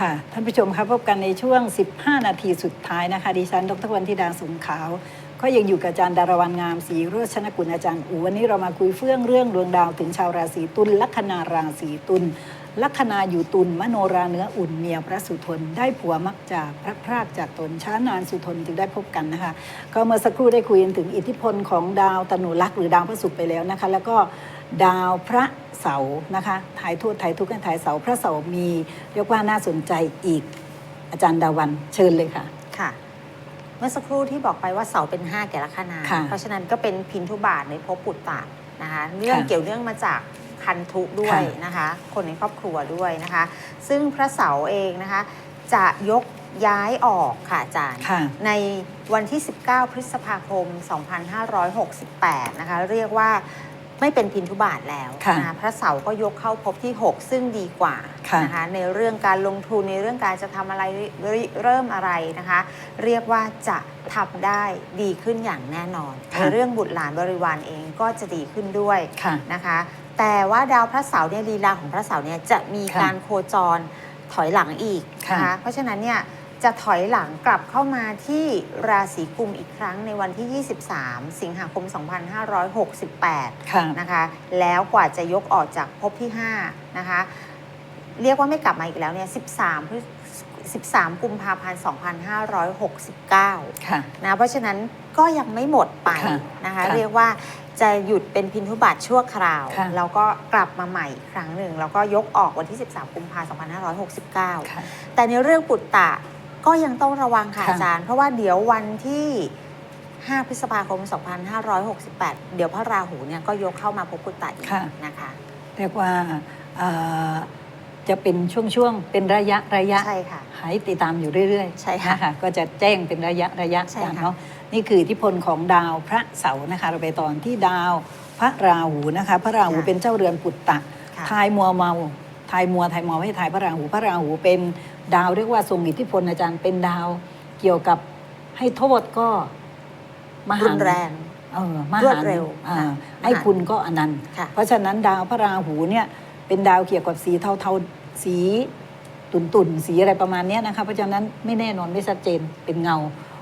ค่ะท่านผู้ชมครับพบกันในช่วง 15 นาทีสุดท้ายนะคะดิฉันดรวันธิดาสุงขาว ก็ยังอยู่กับอาจารย์ดารวันงามศรีโรชนกุลอาจารย์อูวันนี้เรามาคุยเฟื่องเรื่องดวงดาวถึงชาวราศีตุลลัคนาราศีตุล ลัคนาอยู่ตุลมโนราเนื้ออุ่นเมียพระสุทนได้ผัวมักจากพระพรากจากตนช้านานสุทนจึงได้พบกันนะคะ ก็เมื่อสักครู่ได้คุยกันถึงอิทธิพลของดาวตนุลักษ์หรือดาวพระศุกร์ไปแล้วนะคะ แล้วก็ดาวพระเสาร์นะคะถ่ายทูตถ่ายทุกข์กันถ่ายเสาร์พระเสาร์มีเรียกว่าน่าสนใจอีกอาจารย์ดาวันเชิญเลยค่ะค่ะ เมื่อสักครู่ที่บอกไปว่าเสาเป็น 5 แก่ลัคนาค่ะเพราะฉะนั้นก็เป็นพินทุบาทในภพปุตตะนะคะเรื่องค่ะเกี่ยวเนื่องมาจาก คันธุด้วยค่ะนะคะ คนในครอบครัวด้วยนะคะ ซึ่งพระเสาเองนะคะ จะยกย้ายออกค่ะอาจารย์ค่ะในวันที่ 19 พฤษภาคม 2568 นะคะ เรียกว่าไม่เป็นพินทุบาทแล้วค่ะนะคะพระเสาร์ก็ยกเข้าภพที่ 6 ซึ่งดีกว่าค่ะนะคะในเรื่องการลงทุนในเรื่องการจะทำอะไรริเริ่มอะไรนะคะ เรียกว่าจะทำได้ดีขึ้นอย่างแน่นอนค่ะในเรื่องบุตรหลานบริวารเองก็จะดีขึ้นด้วยค่ะนะคะ แต่ว่าดาวพระเสาร์เนี่ยลีลาของพระเสาร์เนี่ยจะมีค่ะการโคจรถอยหลังอีกนะค่ะ คะเพราะฉะนั้นเนี่ยจะถอยหลังกลับเข้ามาที่ราศีกุมอีกครั้งในวันที่ 23 สิงหาคม 2568 ค่ะ นะคะแล้วกว่าจะยกออกจากภพที่5นะคะเรียกว่าไม่กลับมาอีกแล้วเนี่ย13พฤ 13 กุมภาพันธ์ 2569 ค่ะ นะเพราะฉะนั้นก็ยังไม่หมดไปค่ะนะคะ ค่ะเรียกว่าจะหยุดเป็นพินทุบัตชั่วคราว ค่ะ แล้วก็กลับมาใหม่อีกครั้งหนึ่ง แล้วก็ยกออกวันที่ 13 กุมภาพันธ์ 2569 ค่ะ แต่ในเรื่องปุตตะก็ยังต้องระวังค่ะค่ะ อาจารย์ เพราะว่าเดี๋ยววันที่ 5 พฤษภาคม 2568 เดี๋ยวพระราหูเนี่ยก็ยกเข้ามาพบปุตตะอีกค่ะ นะคะ เรียกว่าเอ่อ จะเป็นช่วงๆ เป็นระยะระยะใช่ค่ะ หายติดตามอยู่เรื่อยๆใช่ค่ะนก็จะแจ้งเป็นระยะระยะใช่กันค่ะเนาะนี่คืออิทธิพลของดาวพระเสาร์นะคะ เราไปตอนที่ดาวพระราหูนะคะ พระราหูเป็นเจ้าเรือนปุตตะ ค่ะ ทายมัวเมาทายมัวทายมัวไม่ให้ทายพระราหูพระราหูเป็นดาวเรียกว่าทรงอิทธิพลอาจารย์เป็นดาวเกี่ยวกับให้โทษก็มหารุนแรง เออมรวหาดเร็วอ่าค่ะให้มหาคุณก็อนันต์ ค่ะเพราะฉะนั้นดาวพระราหูเนี่ยเป็นดาวเกี่ยวกับสีเทาๆ สีตุ่นตุ่นๆสีอะไรประมาณเนี้ยนะคะเพราะฉะนั้นไม่แน่นอนไม่ชัดเจนเป็นเงา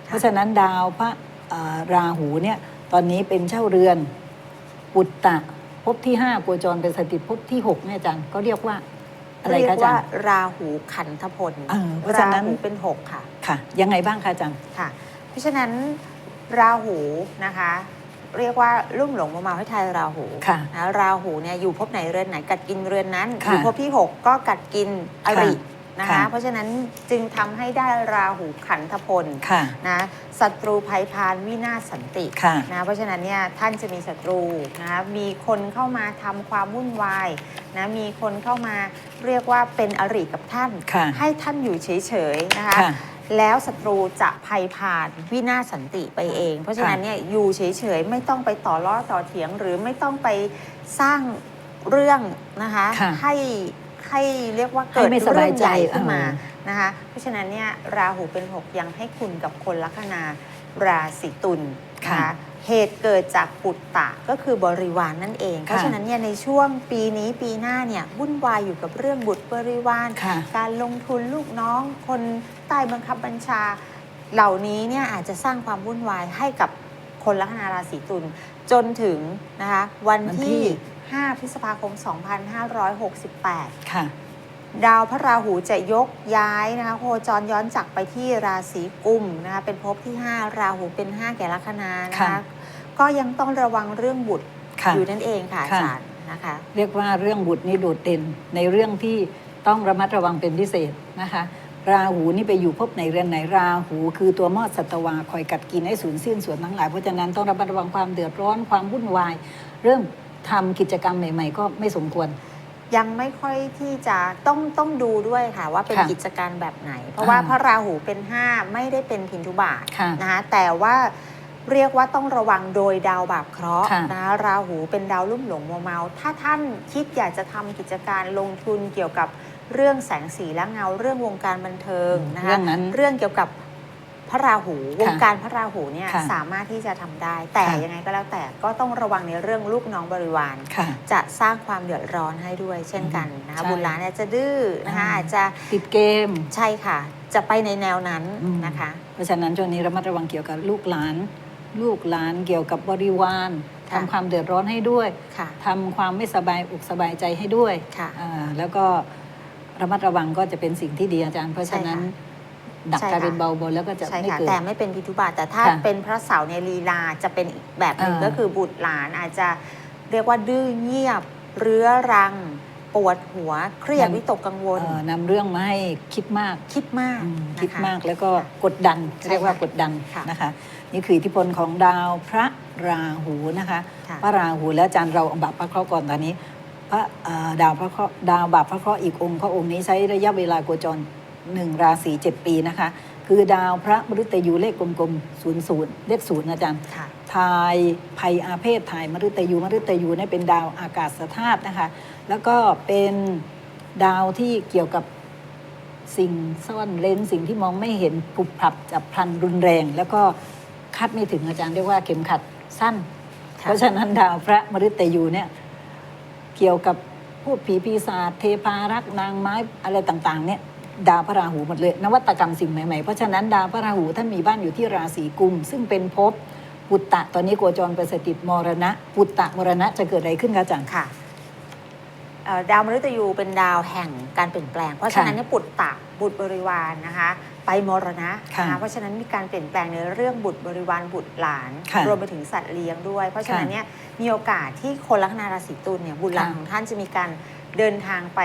เพราะฉะนั้นดาวพระเอ่อราหูเนี่ยตอนนี้เป็นเจ้าเรือนปุตตะภพที่5โคจรเป็นสถิตภพที่6เนี่ยอาจารย์ก็เรียกว่าอะไรเรียคะกอาจาว่ารย์ราหูขันธพลเออเพราะฉะนั้นหูเป็น 6 ค่ะค่ะ ยังไงบ้างคะอาจารย์ค่ะ เพราะฉะนั้นราหูนะคะ เรียกว่าลุ่มหลงมาเมาให้ทายราหูค่ะนะราหูเนี่ยอยู่ภพไหนเรือนไหนกัดกินเรือนนั้นค่ะอยู่ภพที่ 6 ก็กัดกินอรินะคะ ค่ะ เพราะฉะนั้นจึงทำให้ได้ราหูขันธพลค่ะ นะศัตรูภัยพานวินาศสันติค่ะ นะเพราะฉะนั้นเนี่ยท่านจะมีศัตรูนะคะมีคนเข้ามาทำความวุ่นวายนะมีคนเข้ามาเรียกว่าเป็นอริกับท่าน ค่ะให้ท่านอยู่เฉยๆนะคะ ค่ะ แล้วศัตรูจะภัยพานวินาศสันติไปเอง เพราะฉะนั้นเนี่ยอยู่เฉยๆ ไม่ต้องไปต่อล้อต่อเถียง หรือไม่ต้องไปสร้างเรื่องนะคะค่ะให้ให้เรียกว่าเกิดให้ไม่สบายใจเรื่องใหญ่ขึ้นมาเออนะคะเพราะฉะนั้นเนี่ยราหูเป็นหกยังให้คุณกับคนลัคนาราศีตุลนะคะ เหตุเกิดจากปุตตะก็คือบริวารนนั่นเอง เพราะฉะนั้นเนี่ยในช่วงปีนี้ปีหน้าเนี่ยวุ่นวายอยู่กับเรื่องบุตรบริวารค่ะการลงทุนลูกน้อง คนใต้บังคับบัญชา เหล่านี้เนี่ยอาจจะสร้างความวุ่นวายให้กับคนลัคนาราศีตุลจนถึงนะคะวันวันที่ที่ 5 พฤษภาคม 2568 ค่ะ ดาวพระราหูจะยกย้ายนะคะโคจรย้อนจักรไปที่ราศีกุมนะคะเป็นภพที่ 5 ราหูเป็น 5 แก่ลัคนานะค่ะคะก็ยังต้องระวังเรื่องบุตรค่ะอยู่นั่นเองค่ะอาค่ะ จารย์นะคะ เรียกว่าเรื่องบุตรนี่โดดเด่นในเรื่องที่ต้องระมัดระวังเป็นพิเศษนะคะ ราหูนี่ไปอยู่ภพไหนเรือนไหนราหู คือตัวมอดสัตวาคอยกัดกินให้สูญสิ้นส่วนทั้งหลายเพราะฉะนั้นต้องระมัดระวังความเดือดร้อนความวุ่นวาย เริ่มทำกิจกรรมใหม่ ๆ ก็ไม่สมควร ยังไม่ค่อยที่จะต้องต้องดูด้วยค่ะว่าเป็นค่ะกิจการแบบไหน เพราะว่าอ่าพระราหูเป็น5ไม่ได้เป็นพินทุบาทค่ะนะคะแต่ว่าเรียกว่าต้องระวังโดยดาวบาปเคราะห์ค่ะนะคะราหูเป็นดาวลุ่มหลงมัวเมา ถ้าท่านคิดอยากจะทำกิจการลงทุนเกี่ยวกับเรื่องแสงสีและเงาเรื่องวงการบันเทิงนะคะเรื่องนั้น เรื่องเกี่ยวกับ พระราหูวงการพระราหูเนี่ยค่ะสามารถที่จะทำได้ แต่ค่ะยังไงก็แล้วแต่ก็ต้องระวังในเรื่องลูกน้องบริวารค่ะจะสร้างความเดือดร้อนให้ด้วย เช่นกันนะคะใช่บุญหลานอาจจะดื้อนะคะอืมอาจจะติดเกมใช่ค่ะ จะไปในแนวนั้นอืมนะคะ เพราะฉะนั้นช่วงนี้ระมัดระวังเกี่ยวกับลูกหลาน ลูกหลานเกี่ยวกับบริวารค่ะทำความเดือดร้อนให้ด้วยค่ะทำความไม่สบายอกสบายใจให้ด้วยค่ะอ่าแล้วก็ระมัดระวังก็จะเป็นสิ่งที่ดีอาจารย์ เพราะฉะนั้น ดักใช่กลายเป็นค่ะเบาบนแล้วก็จะใช่ไม่ค่ะเกิด แต่ไม่เป็นพิทุบาทแต่ถ้าค่ะเป็นพระเสาในลีลาจะเป็นอีกแบบหนึ่งอ่า ก็คือบุตรหลานอาจจะเรียกว่าดื้อเงียบ เรื้อรัง ปวดหัวเครียดวิตกกังวล เอ่อนำเรื่องมาให้คิดมากคิดมากอืมนะะ คิดมากแล้วก็กดดันใช่เรียกว่าค่ะกดดันค่ะนะคะ นี่คืออิทธิพลของดาวพระราหูนะคะ ค่ะ พระราหูและอาจารย์เราเอาบาปพระเคราะห์ก่อนตอนนี้ พระเอ่อดาวพระเคราะห์ดาวบาปพระเคราะห์อีกองค์พระองค์นี้ใช้ระยะเวลาโคจร หนึ่งราศีเจ็ดปีนะคะ คือดาวพระมฤตยูเลขกลมๆศูนย์ศูนย์เลขศูนย์นะอาจารย์ค่ะ ทายภัยอาเพศทายมฤตยูมฤตยูเนี่ยเป็นดาวอากาศธาตุนะคะ แล้วก็เป็นดาวที่เกี่ยวกับสิ่งซ่อนเร้นสิ่งที่มองไม่เห็นผุบพลับจับพลันรุนแรง แล้วก็คาดไม่ถึงอาจารย์เรียกว่าเข็มขัดสั้นค่ะเพราะฉะนั้นดาวพระมฤตยูเนี่ยเกี่ยวกับพูดผีปีศาจเทพารักษ์นางไม้อะไรต่าง ๆ เนี่ย ดาวพระราหูหมดเลย นวัตกรรมสิ่งใหม่ๆ เพราะฉะนั้นดาวพระราหูท่านมีบ้านอยู่ที่ราศีกุม ซึ่งเป็นภพปุตตะ ตอนนี้โคจรไปสถิตมรณะ ปุตตะมรณะจะเกิดอะไรขึ้นคะอาจารย์ ค่ะเอ่อดาวมฤตยูเป็นดาวแห่งการเปลี่ยนแปลง เพราะฉะนั้นเนี่ยปุตตะบุตรบริวารนะคะ ไปมรณะค่ะนะคะเพราะฉะนั้นมีการเปลี่ยนแปลงในเรื่องบุตรบริวารบุตรหลาน ค่ะรวมไปถึงสัตว์เลี้ยงด้วย เพราะฉะนั้นค่ะเนี่ยมีโอกาสที่คนลัคนาราศีตุลเนี่ยบุตรหลานค่ะ ของท่านจะมีการเดินทางไป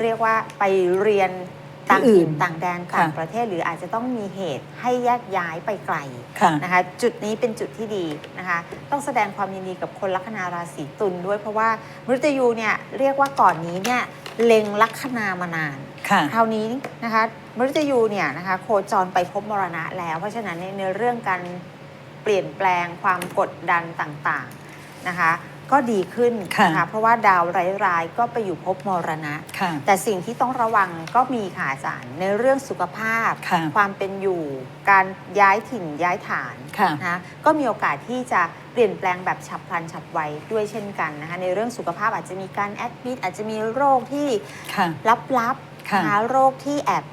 เรียกว่าไปเรียนที่ ต่างอื่ถิ่นนต่างแดนค่ะต่างประเทศหรืออาจจะต้องมีเหตุให้แยกย้ายไปไกลค่ะนะคะจุดนี้เป็นจุดที่ดีนะคะต้องแสดงความยินดีกับคนลัคนาราศีตุลด้วยเพราะว่ามฤตยูเนี่ยเรียกว่าก่อนนี้เนี่ยเล็งลัคนามานานค่ะคราวนี้นะคะมฤตยูเนี่ยนะคะโคจรไปพบมรณะแล้ว เพราะฉะนั้นในในเรื่องการเปลี่ยนแปลงความกดดันต่างๆนะคะ ก็ดีขึ้นค่ะนะคะเพราะว่าดาวร้ายๆก็ไปอยู่พบมรณะค่ะแต่สิ่งที่ต้องระวังก็มีค่ะอาจารย์ในเรื่องสุขภาพค่ะความเป็นอยู่การย้ายถิ่นย้ายฐานค่ะนะคะก็มีโอกาสที่จะเปลี่ยนแปลงแบบฉับพลันฉับไวด้วยเช่นกันนะคะในเรื่องสุขภาพอาจจะมีการแอดมิดอาจจะมีโรคที่ค่ะลับๆค่ะนะคะโรคที่แอบ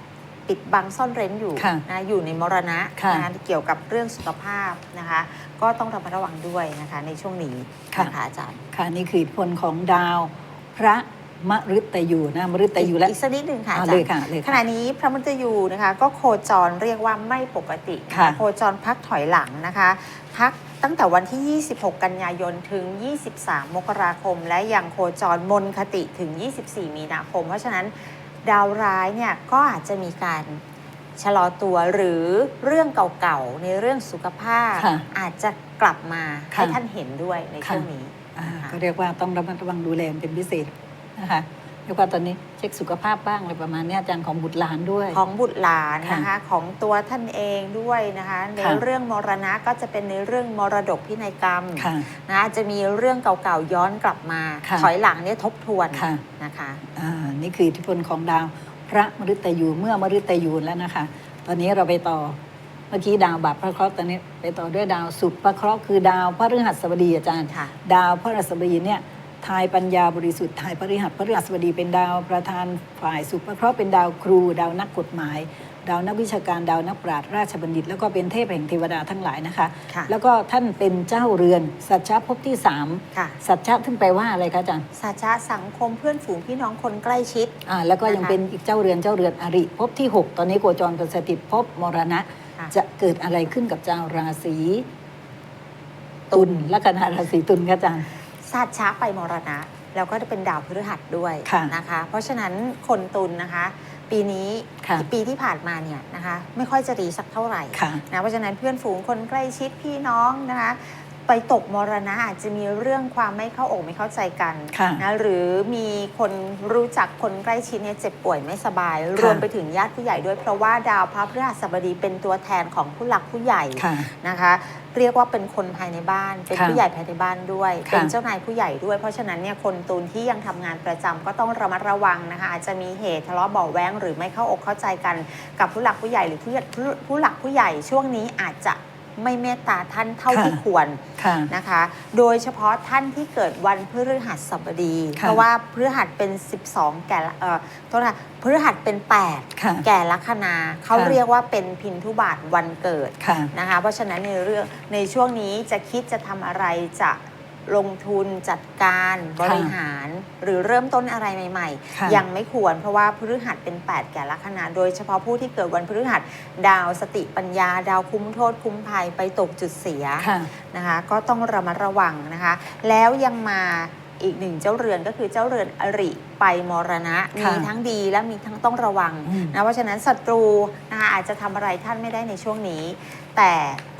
ปิดบังซ่อนเร้นอยู่ค่ะนะอยู่ในมรณะค่ะนะคะเกี่ยวกับเรื่องสุขภาพนะคะ ก็ต้องระมัดระวังด้วยนะคะในช่วงนี้ค่ะนะคะอาจารย์ค่ะนี่คืออิทธิพลของดาว พระมฤตยูนะมฤตยูและอีกสักนิดหนึ่งค่ะอ่าอาจารเลยย์ค่ะเลยขค่ะ ณะนี้พระมุตยูนะคะก็โคจรเรียกว่าไม่ปกติค่ะ โคจรพักถอยหลังนะคะ พักตั้งแต่วันที่ 26 กันยายนถึง 23 มกราคม และยังโคจรมนคติถึง 24 มีนาคม เพราะฉะนั้น ดาวร้ายเนี่ยก็อาจจะมีการชะลอตัวหรือเรื่องเก่าๆ ในเรื่องสุขภาพ ค่ะอาจจะกลับมาค่ะให้ท่านเห็นด้วยในค่ะ ช่วงนี้ อ่านะคะก็เรียกว่าต้องระมัดระวังดูแลเป็นพิเศษนะคะ เรียกว่าตอนนี้เช็คสุขภาพบ้างอะไรประมาณเนี้ยอาจารย์ของบุตรหลานด้วย ของบุตรหลานค่ะนะคะของตัวท่านเองด้วยนะคะในค่ะเรื่องมรณะก็จะเป็นในเรื่องมรดกพินัยกรรมค่ะนะจะมีเรื่องเก่าๆย้อนกลับมาค่ะถอยหลังเนี่ยทบทวนค่ะนะคะอ่านี่คืออิทธิพลของดาวพระมฤตยูเมื่อมฤตยูแล้วนะคะ ตอนนี้เราไปต่อเมื่อกี้ดาวบาปพระเคราะห์ตอนนี้ไปต่อด้วยดาวสุภพระเคราะห์คือดาวพระฤหัสบดีอาจารย์ค่ะดาวพระฤหัสบดีเนี่ย ทายปัญญาบริสุทธิ์ทายพฤหัสพฤหัสบดีเป็นดาวประธานฝ่ายสุภเคราะห์เป็นดาวครู ดาวนักกฎหมาย ดาวนักวิชาการดาวนักปราชญ์ราชบัณฑิต แล้วก็เป็นเทพแห่งเทวดาทั้งหลายนะคะ ค่ะ แล้วก็ท่านเป็นเจ้าเรือน สัจจะภพที่สามค่ะสัจจะซึ่งแปลว่าอะไรคะอาจารย์สัจจะสังคมเพื่อนฝูงพี่น้องคนใกล้ชิด อ่าแล้วก็ยังนะคะเป็นอีกเจ้าเรือนเจ้าเรือนอริภพที่6ตอนนี้โคจรเป็นสถิตภพมรณะ ค่ะ จะเกิดอะไรขึ้นกับเจ้าราศีตุลและคณะราศีตุลคะอาจารย์ สัจจะไปมรณะ แล้วก็จะเป็นดาวพฤหัสด้วยค่ะนะคะ เพราะฉะนั้นคนตุลนะคะ ปีนี้ค่ะปีที่ผ่านมาเนี่ยนะคะ ไม่ค่อยจะดีสักเท่าไหร่ค่ะนะเพราะฉะนั้นเพื่อนฝูงคนใกล้ชิดพี่น้องนะคะ ไปตกมรณะอาจจะมีเรื่องความไม่เข้าอกไม่เข้าใจกันค่ะนะหรือมีคนรู้จักคนใกล้ชิดเนี่ยเจ็บป่วยไม่สบายค่ะรวมไปถึงญาติผู้ใหญ่ด้วยเพราะว่าดาวพระพฤหัสบดีเป็นตัวแทนของผู้หลักผู้ใหญ่ค่ะนะคะเรียกว่าเป็นคนภายในบ้าน เป็นค่ะผู้ใหญ่ภายในบ้านด้วยค่ะเป็นเจ้านายผู้ใหญ่ด้วย เพราะฉะนั้นเนี่ยคนตูนที่ยังทำงานประจำก็ต้องระมัดระวังนะคะอาจจะมีเหตุทะเลาะเบาะแว้งหรือไม่เข้าอกเข้าใจกันกับผู้หลักผู้ใหญ่หรือผู้ผู้ผู้หลักผู้ใหญ่ช่วงนี้อาจจะ ไม่เมตตาท่านเท่าค่ะที่ควรค่ะนะคะ โดยเฉพาะท่านที่เกิดวันพฤหัสบดี ค่ะ เพราะว่าพฤหัสเป็น 12 แก่ละเอ่อโทษนะพฤหัสเป็น ค่ะ 8 แก่ลัคนาเขาค่ะ เรียกว่าเป็นพินทุบาทวันเกิด ค่ะ นะคะเพราะฉะนั้นในเรื่องในช่วงนี้จะคิดจะทำอะไรจะ ลงทุนจัดการบริหาร หรือเริ่มต้นอะไรใหม่ค่ะๆยังไม่ควรเพราะว่าพฤหัสเป็น 8 แก่ลัคนาโดยเฉพาะผู้ที่เกิดวันพฤหัสดาวสติปัญญา ดาวคุ้มโทษคุ้มภัยไปตกจุดเสียค่ะนะคะ ก็ต้องระมัดระวังนะคะ แล้วยังมาอีกหนึ่งเจ้าเรือนก็คือเจ้าเรือนอริไปมรณะค่ะมีทั้งดีและมีทั้งต้องระวังอืมนะเพราะฉะนั้นศัตรูนะคะอาจจะทำอะไรท่านไม่ได้ในช่วงนี้ แต่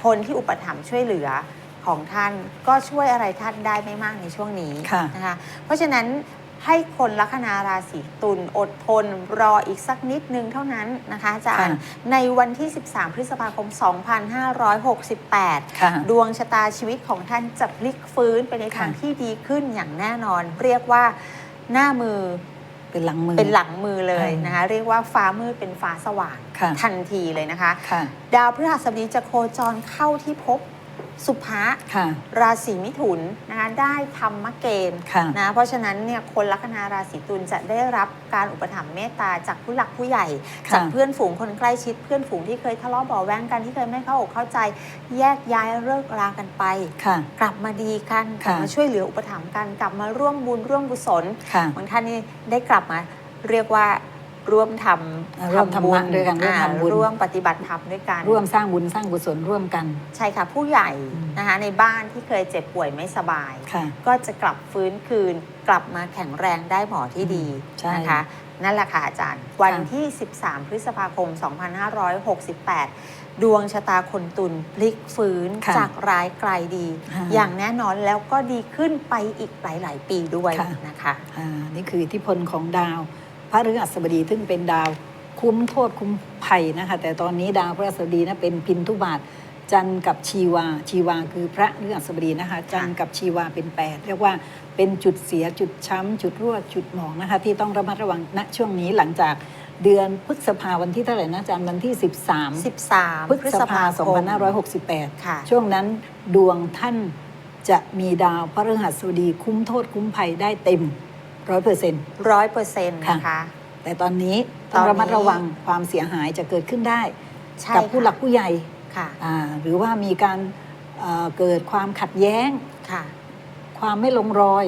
คนที่อุปถัมภ์ช่วยเหลือ ของท่านก็ช่วยอะไรท่านได้ไม่มากในช่วงนี้ค่ะนะคะเพราะฉะนั้นให้คนลัคนาราศีตุลอดทน รออีกสักนิดนึงเท่านั้นนะคะอาจารย์ค่ะในวันที่ 13 พฤษภาคม 2568ค่ะดวงชะตาชีวิตของท่านจะพลิกฟื้นไปในทางค่ะที่ดีขึ้นอย่างแน่นอน เรียกว่าหน้ามือเป็นหลังมือเป็นหลังมือเลยอืมนะคะเรียกว่าฟ้ามืดเป็นฟ้าสว่างค่ะทันทีเลยนะคะค่ะดาวพฤหัสบดีจะโคจรเข้าที่ภพ สุภะค่ะ ราศีมิถุนนะคะได้ธรรมเกณฑ์ค่ะ นะเพราะฉะนั้นเนี่ยคนลัคนาราศีตุลจะได้รับการอุปถัมภ์เมตตาจากผู้หลักผู้ใหญ่ ค่ะ จากเพื่อนฝูงคนใกล้ชิดเพื่อนฝูงที่เคยทะเลาะเบาะแว้งกันที่เคยไม่เข้าอกเข้าใจแยกย้ายเลิกรากันไป ค่ะ กลับมาดีกันกค่ะลับมาช่วยเหลืออุปถัมภ์กันกลับมาร่วมบุญร่วมกุศลค่ะ บางท่านนี่ได้กลับมาเรียกว่า ร่วมทอ่าำร่วมธรรมะบุญด้วยกันร่วมอ่าทำบุญ ร่วมปฏิบัติธรรมด้วยกัน ร่วมสร้างบุญสร้างกุศลร่วมกัน ใช่ค่ะ ผู้ใหญ่อืมนะคะในบ้านที่เคยเจ็บป่วยไม่สบายค่ะก็จะกลับฟื้นคืน กลับมาแข็งแรงได้หมอที่ดีใช่นะคะนั่นแหละค่ะอาจารย์ วันที่ 13 พฤษภาคม 2568 ดวงชะตาคนตุลพลิกฟื้นค่ะจากร้ายกลายดีอ่าอย่างแน่นอนแล้วก็ดีขึ้นไปอีกหลาย ๆ ปีด้วยค่ะนะคะอ่านี่คืออิทธิพลของดาว พระฤหัสบดีซึ่งเป็นดาวคุ้มโทษคุ้มภัยนะคะแต่ตอนนี้ดาวพระฤหัสบดีนะเป็นพินทุบาทจันทร์กับชีวา ชีวาคือพระฤหัสบดีนะคะ จันทร์กับชีวาเป็นแปดเรียกว่าเป็นจุดเสียจุดช้ำ จุดรั่วจุดหมองนะคะ ที่ต้องระมัดระวังณช่วงนี้หลังจากเดือนพฤษภาวันที่เท่าไหร่นะอาจารย์วันที่ 13 13 พฤษภา 2568 ค่ะ ช่วงนั้นดวงท่านจะมีดาวพระฤหัสบดีคุ้มโทษคุ้มภัยได้เต็ม ร้อยเปอร์เซ็นต์ ร้อยเปอร์เซ็นต์ค่ะ นะคะ แต่ตอนนี้ต้องตอนนี้ ระมัดระวังความเสียหายจะเกิดขึ้นได้ ใช่กับผู้ค่ะหลักผู้ใหญ่ค่ะ อ่าหรือว่ามีการเอ่อเกิดความขัดแย้ง ค่ะ ความไม่ลงรอย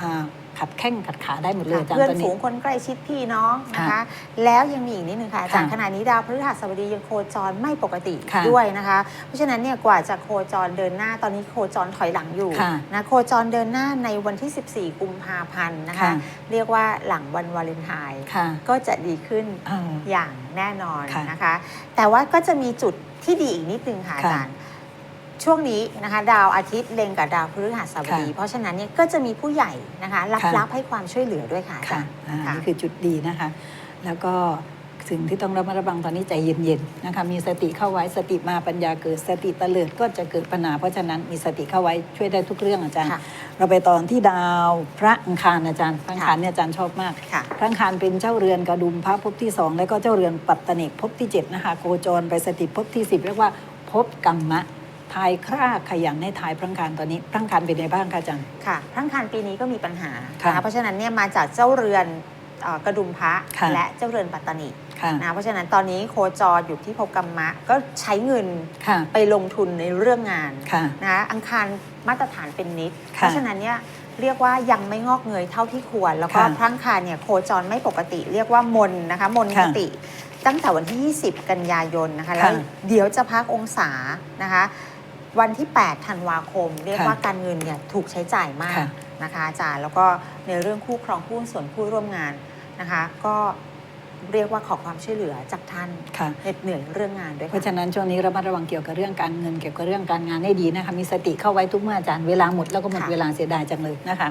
อา ขัดแข้งขัดขาได้หมดเลยอาจารเพื่อย์นตอนฝูนี้ งคนใกล้ชิดพี่น้องนะคะค่ะแล้วยังมีอีกนิดนึงค่ะอาจารย์ค่ะขณะนี้ดาวพฤหัสบดียังโคจรไม่ปกติค่ะด้วยนะคะ เพราะฉะนั้นเนี่ยกว่าจะโคจรเดินหน้าตอนนี้โคจรถอยหลังอยู่ค่ะนะโคจรเดินหน้าในวันที่ 14 กุมภาพันธ์นะคะ ค่ะ เรียกว่าหลังวันวาเลนไทน์ค่ะก็จะดีขึ้น อ่า อย่างแน่นอนค่ะนะคะ แต่ว่าก็จะมีจุดที่ดีอีกนิดนึงค่ะอาค่ะจารย์ ช่วงนี้นะคะดาวอาทิตย์เล็งกับดาวพฤหัสบดี ค่ะเพราะฉะนั้นเนี่ยก็จะมีผู้ใหญ่นะคะรับค่ะ รับให้ความช่วยเหลือด้วยค่ะอาค่ะจารย์อ่าค่ะ นี่คือจุดดีนะคะ แล้วก็สิ่งที่ต้องระมัดระวังตอนนี้ใจเย็นๆนะคะมีสติเข้าไว้สติมาปัญญาเกิดสติเตลิดก็จะเกิดปัญหาเพราะฉะนั้นมีสติเข้าไว้ช่วยได้ทุกเรื่องอาจารย์ ค่ะเราไปตอนที่ดาวพระอังคารอาจารย์พระอังคารเนี่ยอาจารย์ชอบมาก ค่ะ พระอังคารเป็นเจ้าเรือนกระดุมพระภพที่สองแล้วก็เจ้าเรือนปัตตนิกภพที่เจ็ดนะคะโคจรไปสถิตภพที่สิบเรียกว่าภพกรรมะ ทายคร่าขยันในทายพระอังคารตอนนี้พระอังคารเป็นไงบ้างคะอาจารย์ ค่ะพระอังคารปีนี้ก็มีปัญหาค่ะนะคะเพราะฉะนั้นเนี่ยมาจากเจ้าเรือนเอ่อกระดุมพระค่ะ และเจ้าเรือนปัตตนิค่ะนะเพราะฉะนั้นตอนนี้โคจรอยู่ที่ภพกรรมะก็ใช้เงินค่ะไปลงทุนในเรื่องงานค่ะนะคะอังคารมาตรฐานเป็นนิด ค่ะเพราะฉะนั้นเนี่ยเรียกว่ายังไม่งอกเงยเท่าที่ควร แล้วก็ค่ะพระอังคารเนี่ยโคจรไม่ปกติ เรียกว่ามนนะคะมนคค่ะติ ตั้งแต่วันที่ 20 กันยายนนะคะแล้วค่ะเดี๋ยวจะพักองศานะคะ วันที่ 8 ธันวาคม เรียกค่ะว่าการเงินเนี่ยถูกใช้จ่ายมากค่ะนะคะอาจารย์แล้วก็ในเรื่องคู่ครองคู่ส่วนคู่ร่วมงานนะคะ ก็เรียกว่าขอความช่วยเหลือจากท่านค่ะเหน็ดเหนื่อยเรื่องงานด้วยเพค่ะราะฉะนั้นช่วงนี้ระมัดระวังเกี่ยวกับเรื่องการเงินเกี่ยวกับเรื่องการงานให้ดีนะคะมีสติเข้าไว้ทุกเมื่ออาจารย์เวลาหมดแล้วก็หมดค่ะเวลาเสียดายจังเลยนะคะ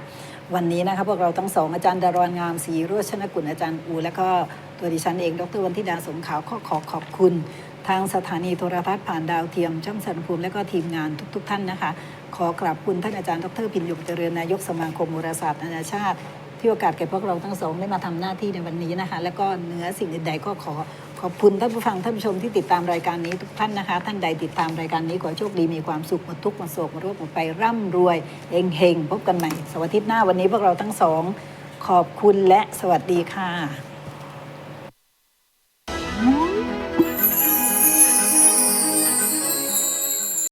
วันนี้นะคะพวกเราทั้งสองอาจารย์ดารอนงามศรีโรชนกุลอาจารย์อู และก็ตัวดิฉันเองดรวันธิดาสมขาวขอขอขอบคุณ ทางสถานีโทรทัศน์ผ่านดาวเทียมช่องสันภูมิและก็ทีมงานทุกๆท่านนะคะ ขอกราบคุณท่านอาจารย์ดรพินยงเจริญนายกสมาคมโหราศาสตร์นานาชาติ ที่โอกาสแก่พวกเราทั้งสองได้มาทำหน้าที่ในวันนี้นะคะ แล้วก็เหนือสิ่งอื่นใดก็ขอขอบคุณท่านผู้ฟังท่านผู้ชมที่ติดตามรายการนี้ทุกท่านนะคะ ท่านใดติดตามรายการนี้ขอโชคดีมีความสุขหมดทุกข์หมดโศกหมดโรคหมดไปร่ำรวยเฮงเฮงๆพบกันใหม่สาร์อาทิตย์หน้าวันนี้พวกเราทั้งสองขอบคุณและสวัสดีค่ะ